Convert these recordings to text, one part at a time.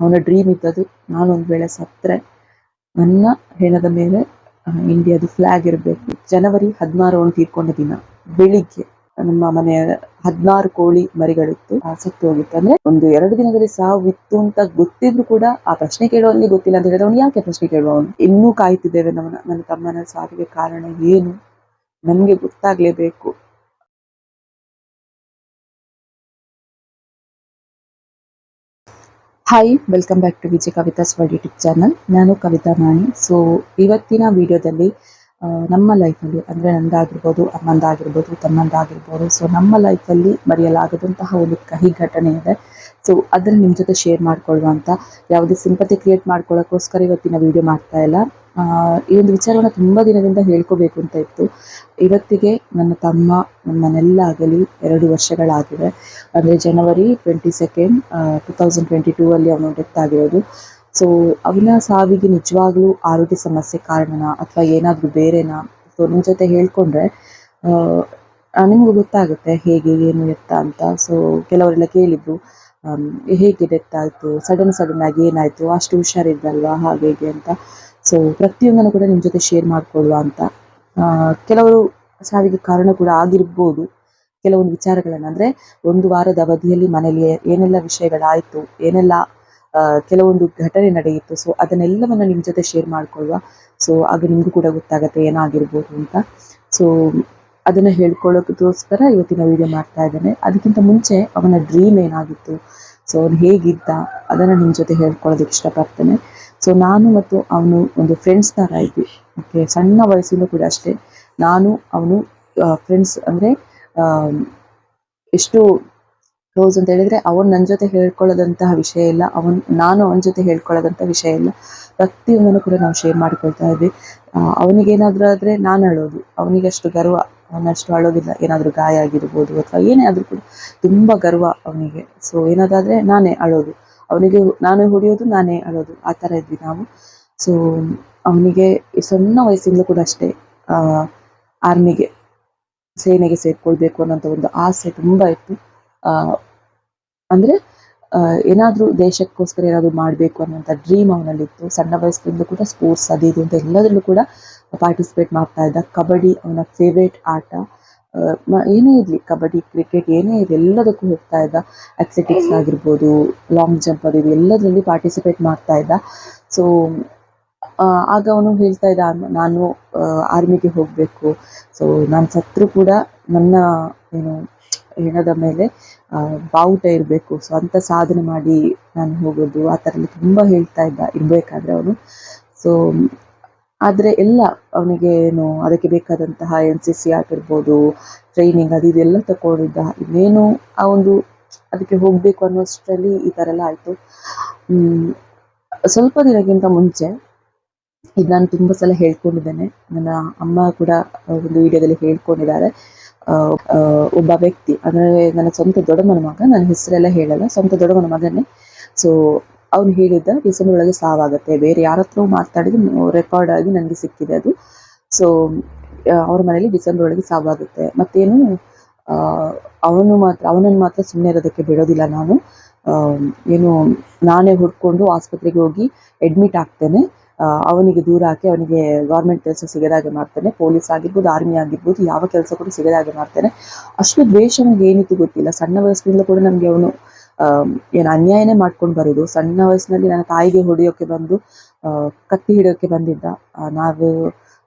ಅವನ ಡ್ರೀಮ್ ಇದ್ದದ್ದು ನಾನು ಒಂದು ವೇಳೆ ಸತ್ತರೆ, ನನ್ನ ಹೆಣದ ಮೇಲೆ ಇಂಡಿಯಾದ ಫ್ಲಾಗ್ ಇರಬೇಕು. ಜನವರಿ ಹದಿನಾರು ಅವನು ತೀರ್ಕೊಂಡ ದಿನ, ಬೆಳಿಗ್ಗೆ ನಮ್ಮ ಮನೆಯ ಹದಿನಾರು ಕೋಳಿ ಮರಿಗಳಿತ್ತು ಸತ್ತು ಹೋಗಿತ್ತು. ಅಂದ್ರೆ ಒಂದು ಎರಡು ದಿನದಲ್ಲಿ ಸಾವು ಇತ್ತು ಅಂತ ಗೊತ್ತಿದ್ರು ಕೂಡ ಆ ಪ್ರಶ್ನೆ ಕೇಳುವಲ್ಲಿ ಗೊತ್ತಿಲ್ಲ ಅಂತ ಹೇಳಿದ್ರೆ ಅವನು ಯಾಕೆ ಪ್ರಶ್ನೆ ಕೇಳುವವನು? ಇನ್ನೂ ಕಾಯ್ತಿದ್ದೇವೆ ನಮ್ಮ, ನನ್ನ ತಮ್ಮನ ಸಾವಿಗೆ ಕಾರಣ ಏನು? ನಮ್ಗೆ ಗೊತ್ತಾಗ್ಲೇಬೇಕು. Hi welcome back to Vijay Kavitha's word YouTube channel ನಾನು ಕವಿತಾ ನಾಣಿ ಸೊ ಇವತ್ತಿನ ವಿಡಿಯೋದಲ್ಲಿ ನಮ್ಮ ಲೈಫಲ್ಲಿ ಅಂದರೆ ನಂದಾಗಿರ್ಬೋದು, ಅಮ್ಮಂದಾಗಿರ್ಬೋದು, ತಮ್ಮಂದಾಗಿರ್ಬೋದು. ಸೊ ನಮ್ಮ ಲೈಫಲ್ಲಿ ಮರೆಯಲಾಗದಂತಹ ಒಂದು ಕಹಿ ಘಟನೆ ಇದೆ. ಸೊ ಅದನ್ನು ನಿಮ್ಮ ಜೊತೆ ಶೇರ್ ಮಾಡ್ಕೊಳ್ಳುವಂತ ಯಾವುದೇ ಸಿಂಪತಿ ಕ್ರಿಯೇಟ್ ಮಾಡ್ಕೊಳ್ಳೋಕ್ಕೋಸ್ಕರ ಇವತ್ತಿನ ವಿಡಿಯೋ ಮಾಡ್ತಾ ಇಲ್ಲ. ಈ ಒಂದು ವಿಚಾರವನ್ನು ತುಂಬ ದಿನದಿಂದ ಹೇಳ್ಕೋಬೇಕು ಅಂತ ಇತ್ತು. ಇವತ್ತಿಗೆ ನನ್ನ ತಮ್ಮ ನಮ್ಮನೆಲ್ಲ ಆಗಲಿ ಎರಡು ವರ್ಷಗಳಾಗಿವೆ ಅಂದರೆ January twenty second two thousand twenty two ಅಲ್ಲಿ ಅವನು ಡೆತ್ ಆಗಿರೋದು. ಸೊ ಅವನ ಸಾವಿಗೆ ನಿಜವಾಗ್ಲೂ ಆರೋಗ್ಯ ಸಮಸ್ಯೆ ಕಾರಣನಾ ಅಥವಾ ಏನಾದರೂ ಬೇರೆನಾ? ಸೊ ನಿಮ್ಮ ಜೊತೆ ಹೇಳ್ಕೊಂಡ್ರೆ ನಿಮಗೂ ಗೊತ್ತಾಗುತ್ತೆ ಹೇಗೆ, ಏನು ಎತ್ತ ಅಂತ. ಸೊ ಕೆಲವರೆಲ್ಲ ಕೇಳಿದ್ರು ಹೇಗೆ ಡೆತ್ ಆಯಿತು? ಸಡನ್ ಸಡನ್ ಆಗಿ ಏನಾಯಿತು? ಅಷ್ಟು ಹುಷಾರಿದ್ದಲ್ವಾ ಹಾಗೆ, ಹೇಗೆ ಅಂತ. ಸೊ ಪ್ರತಿಯೊಂದನ್ನು ಕೂಡ ನಿಮ್ಮ ಜೊತೆ ಶೇರ್ ಮಾಡಿಕೊಳ್ಳುವ ಅಂತ. ಕೆಲವರು ಸಾವಿಗೆ ಕಾರಣ ಕೂಡ ಆಗಿರ್ಬೋದು. ಕೆಲವೊಂದು ವಿಚಾರಗಳನ್ನು ಅಂದರೆ, ಒಂದು ವಾರದ ಅವಧಿಯಲ್ಲಿ ಮನೆಯಲ್ಲಿ ಏನೆಲ್ಲ ವಿಷಯಗಳಾಯಿತು, ಏನೆಲ್ಲ ಕೆಲವೊಂದು ಘಟನೆ ನಡೆಯಿತು. ಸೊ ಅದನ್ನೆಲ್ಲವನ್ನು ನಿಮ್ಮ ಜೊತೆ ಶೇರ್ ಮಾಡ್ಕೊಳ್ಳುವ. ಸೊ ಆಗ ನಿಮಗೂ ಕೂಡ ಗೊತ್ತಾಗುತ್ತೆ ಏನಾಗಿರ್ಬೋದು ಅಂತ. ಸೊ ಅದನ್ನು ಹೇಳ್ಕೊಳ್ಳೋದಕ್ಕೋಸ್ಕರ ಇವತ್ತಿನ ವಿಡಿಯೋ ಮಾಡ್ತಾ ಇದ್ದೇನೆ. ಅದಕ್ಕಿಂತ ಮುಂಚೆ ಅವನ ಡ್ರೀಮ್ ಏನಾಗಿತ್ತು? ಸೊ ಅವನು ಹೇಗಿದ್ದ? ಅದನ್ನು ನಿಮ್ಮ ಜೊತೆ ಹೇಳ್ಕೊಳ್ಳೋದಕ್ಕೆ ಇಷ್ಟಪಡ್ತೇನೆ. ಸೊ ನಾನು ಮತ್ತು ಅವನು ಒಂದು ಫ್ರೆಂಡ್ಸ್ ಥರ ಇದ್ವಿ. ಓಕೆ ಸಣ್ಣ ವಯಸ್ಸಿಂದ ಕೂಡ ಅಷ್ಟೇ. ನಾನು, ಅವನು ಫ್ರೆಂಡ್ಸ್ ಅಂದರೆ ಎಷ್ಟು ಕ್ಲೋಸ್ ಅಂತ ಹೇಳಿದ್ರೆ ಅವನು ನನ್ನ ಜೊತೆ ಹೇಳ್ಕೊಳ್ಳೋದಂತಹ ವಿಷಯ ಇಲ್ಲ. ಅವನ್ ನಾನು ಅವನ ಜೊತೆ ಹೇಳ್ಕೊಳ್ಳೋದಂಥ ವಿಷಯ ಇಲ್ಲ. ಪ್ರತಿಯೊಂದನ್ನು ಕೂಡ ನಾವು ಶೇರ್ ಮಾಡ್ಕೊಳ್ತಾ ಇದ್ವಿ. ಅವನಿಗೆ ಏನಾದರೂ ಆದ್ರೆ ನಾನು ಅಳೋದು. ಅವನಿಗೆ ಅಷ್ಟು ಗರ್ವ ಅವನಷ್ಟು ಅಳೋದಿಲ್ಲ. ಏನಾದರೂ ಗಾಯ ಆಗಿರ್ಬೋದು ಅಥವಾ ಏನೇ ಆದ್ರೂ ಕೂಡ ತುಂಬಾ ಗರ್ವ ಅವನಿಗೆ. ಸೊ ಏನಾದಾದರೆ ನಾನೇ ಅಳೋದು. ಅವನಿಗೆ ನಾನೇ ಹೊಡೆಯೋದು ನಾನೇ ಅಳೋದು. ಆ ತರ ಇದ್ವಿ ನಾವು. ಸೊ ಅವನಿಗೆ ಸಣ್ಣ ವಯಸ್ಸಿಂದಲೂ ಕೂಡ ಅಷ್ಟೇ ಆರ್ಮಿಗೆ ಸೇನೆಗೆ ಸೇರ್ಕೊಳ್ಬೇಕು ಅನ್ನೋಂಥ ಒಂದು ಆಸೆ ತುಂಬಾ ಇತ್ತು. ಆ, ಅಂದ್ರೆ ಏನಾದರೂ ದೇಶಕ್ಕೋಸ್ಕರ ಏನಾದರೂ ಮಾಡಬೇಕು ಅನ್ನೋಂಥ ಡ್ರೀಮ್ ಅವನಲ್ಲಿತ್ತು. ಸಣ್ಣ ವಯಸ್ಸಿನಿಂದ ಕೂಡ ಸ್ಪೋರ್ಟ್ಸ್ ಅದು ಇದು ಅಂತ ಎಲ್ಲದರಲ್ಲೂ ಕೂಡ ಪಾರ್ಟಿಸಿಪೇಟ್ ಮಾಡ್ತಾ ಇದ್ದ. ಕಬಡ್ಡಿ ಅವನ ಫೇವ್ರೇಟ್ ಆಟ. ಏನೇ ಇರಲಿ, ಕಬಡ್ಡಿ ಕ್ರಿಕೆಟ್ ಏನೇ ಇರಲಿ, ಎಲ್ಲದಕ್ಕೂ ಹೋಗ್ತಾ ಇದ್ದ. ಅಥ್ಲೆಟಿಕ್ಸ್ ಆಗಿರ್ಬೋದು ಲಾಂಗ್ ಜಂಪ್ ಅದು ಇದು ಎಲ್ಲದರಲ್ಲಿ ಪಾರ್ಟಿಸಿಪೇಟ್ ಮಾಡ್ತಾ ಇದ್ದ. ಸೊ ಆಗ ಅವನು ಹೇಳ್ತಾ ಇದ್ದ, "ನಾನು- ನಾನು ಆರ್ಮಿಗೆ ಹೋಗಬೇಕು. ಸೊ ನಾನು ಸತ್ರು ಕೂಡ ನನ್ನ, ಏನು ಹೆಣದ ಮೇಲೆ ಬಾವುಟ ಇರಬೇಕು. ಸೊ ಅಂಥ ಸಾಧನೆ ಮಾಡಿ ನಾನು ಹೋಗೋದು. ಆ ಥರ ಎಲ್ಲ ತುಂಬ ಹೇಳ್ತಾ ಇದ್ದ ಇರಬೇಕಾದ್ರೆ ಅವನು. ಸೊ ಆದರೆ ಎಲ್ಲ ಅವನಿಗೆ ಏನು, ಅದಕ್ಕೆ ಬೇಕಾದಂತಹ ಎನ್ ಸಿ ಸಿ ಆಗಿರ್ಬೋದು ಟ್ರೈನಿಂಗ್ ಅದು ಇದೆಲ್ಲ ತಗೊಂಡಿದ್ದ ಇನ್ನೇನು ಆ ಒಂದು ಅದಕ್ಕೆ ಹೋಗಬೇಕು ಅನ್ನೋಷ್ಟರಲ್ಲಿ ಈ ಥರ ಎಲ್ಲ ಆಯಿತು. ಸ್ವಲ್ಪ ದಿನಕ್ಕಿಂತ ಮುಂಚೆ ಇದು ನಾನು ತುಂಬ ಸಲ ಹೇಳ್ಕೊಂಡಿದ್ದೇನೆ. ನನ್ನ ಅಮ್ಮ ಕೂಡ ಒಂದು ವಿಡಿಯೋದಲ್ಲಿ ಹೇಳ್ಕೊಂಡಿದ್ದಾರೆ. ಒಬ್ಬ ವ್ಯಕ್ತಿ, ಅಂದರೆ ನನ್ನ ಸ್ವಂತ ದೊಡ್ಡಮ್ಮನ ಮಗ ನನ್ನ ಹೆಸರೆಲ್ಲ ಹೇಳಲ್ಲ, ಸ್ವಂತ ದೊಡ್ಡಮ್ಮನ ಮಗನೇ ಸೊ ಅವನು ಹೇಳಿದ್ದ ಡಿಸೆಂಬರ್ ಒಳಗೆ ಸಾವಾಗುತ್ತೆ, ಬೇರೆ ಯಾರ ಹತ್ರ ಮಾತಾಡಿದ್ರು ರೆಕಾರ್ಡ್ ಆಗಿ ನನಗೆ ಸಿಕ್ಕಿದೆ ಅದು. ಸೊ ಅವ್ರ ಮನೇಲಿ ಡಿಸೆಂಬರ್ ಒಳಗೆ ಸಾವಾಗುತ್ತೆ. ಮತ್ತೇನು ಅವನು ಮಾತ್ರ, ಅವನನ್ನು ಮಾತ್ರ ಸುಮ್ಮನೆ ಇರೋದಕ್ಕೆ ಬಿಡೋದಿಲ್ಲ ನಾನು ಏನು, ನಾನೇ ಹುಡ್ಕೊಂಡು ಆಸ್ಪತ್ರೆಗೆ ಹೋಗಿ ಅಡ್ಮಿಟ್ ಆಗ್ತೇನೆ. ಅವನಿಗೆ ದೂರ ಹಾಕಿ ಅವನಿಗೆ ಗೌರ್ಮೆಂಟ್ ಕೆಲಸ ಸಿಗದಾಗೆ ಮಾಡ್ತಾನೆ. ಪೊಲೀಸ್ ಆಗಿರ್ಬೋದು ಆರ್ಮಿ ಆಗಿರ್ಬೋದು, ಯಾವ ಕೆಲಸ ಕೂಡ ಸಿಗದ ಹಾಗೆ ಮಾಡ್ತಾನೆ. ಅಷ್ಟು ದ್ವೇಷ ನನಗೆ ಏನಿತ್ತು ಗೊತ್ತಿಲ್ಲ. ಸಣ್ಣ ವಯಸ್ಸಿನಿಂದ ಕೂಡ ನನಗೆ ಅವನು ಏನು ಅನ್ಯಾಯನೇ ಮಾಡ್ಕೊಂಡು ಬರೋದು. ಸಣ್ಣ ವಯಸ್ಸಿನಲ್ಲಿ ನನ್ನ ತಾಯಿಗೆ ಹೊಡೆಯೋಕೆ ಬಂದು ಕತ್ತಿ ಹಿಡಿಯೋಕೆ ಬಂದಿದ್ದ. ನಾವು